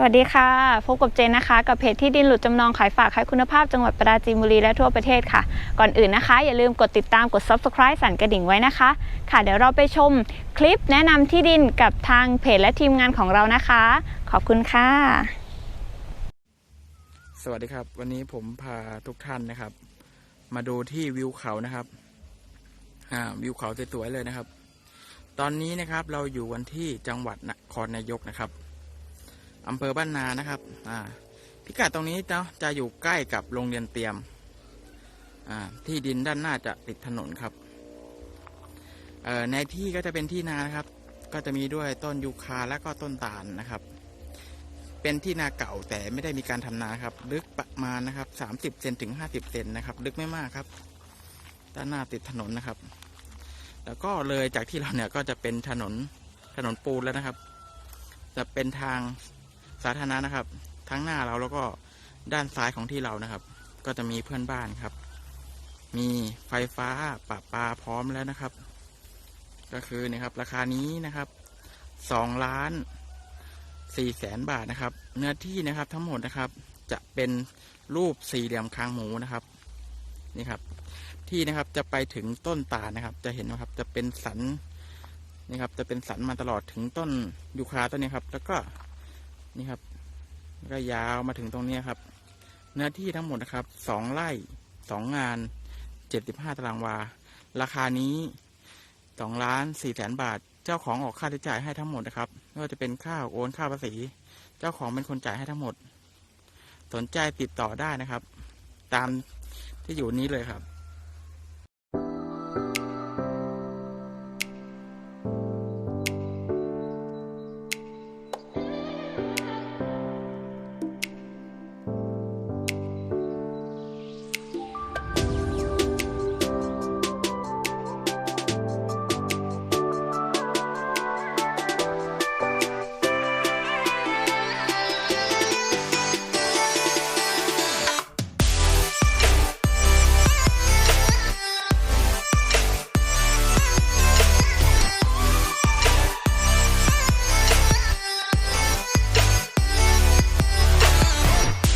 สวัสดีค่ะ พบกับเจนนะคะ กับเพจที่ดินหลุดจำนองขายฝากขายคุณภาพจังหวัดปราจีนบุรีและทั่วประเทศค่ะ ก่อนอื่นนะคะ อย่าลืมกดติดตามกด subscribe สั่นกระดิ่งไว้นะคะ ค่ะเดี๋ยวเราไปชมคลิปแนะนำที่ดินกับทางเพจและทีมงานของเรานะคะ ขอบคุณค่ะ สวัสดีครับ วันนี้ผมพาทุกท่านนะครับ มาดูที่วิวเขานะครับอ่าวิวเขาสวยๆเลยนะครับ ตอนนี้นะครับเราอยู่วันที่จังหวัดนครนายกนะครับ อำเภอบ้านนานะครับอ่าพิกัดตรงนี้จะจะอยู่ใกล้กับโรงเรียนเตรียมอ่าที่ดินด้านหน้าจะติดถนนครับเอ่อในที่ก็จะเป็นที่นานะครับ ก็จะมีด้วยต้นยูคาและก็ต้นตาลนะครับ เป็นที่นาเก่าแต่ไม่ได้มีการทำนาครับ ลึกประมาณนะครับสามสิบเซนถึงห้าสิบเซนนะครับ ลึกไม่มากครับ ด้านหน้าติดถนนนะครับ แล้วก็เลยจากที่เราเนี่ยก็จะเป็นถนนถนนปูนแล้วนะครับ จะเป็นทาง สาธารณะนะครับ ทั้งหน้าเราแล้วก็ด้านซ้ายของที่เรานะครับ ก็จะมีเพื่อนบ้านครับ มีไฟฟ้าปะปาพร้อมแล้วนะครับ ก็คือนะครับราคานี้นะครับสองล้านสี่แสนบาทนะครับ เนื้อที่นะครับทั้งหมดนะครับจะเป็นรูปสี่เหลี่ยมคางหมูนะครับนี่ครับ ที่นะครับจะไปถึงต้นตาลนะครับ จะเห็นนะครับจะเป็นสันนี่ครับ จะเป็นสันมาตลอดถึงต้นยูคาต้นนี้ครับ แล้วก็ นี่ครับก็ยาวมาถึงตรงนี้ครับ เนื้อที่ทั้งหมดนะครับสองไร่สองงานเจ็ดสิบห้าตารางวา ราคานี้สองล้านสี่แสนบาท เจ้าของออกค่าใช้จ่ายให้ทั้งหมดนะครับไม่ว่าจะเป็นค่าโอนค่าภาษี เจ้าของเป็นคนจ่ายให้ทั้งหมด สนใจติดต่อได้นะครับ ตามที่อยู่นี้เลยครับ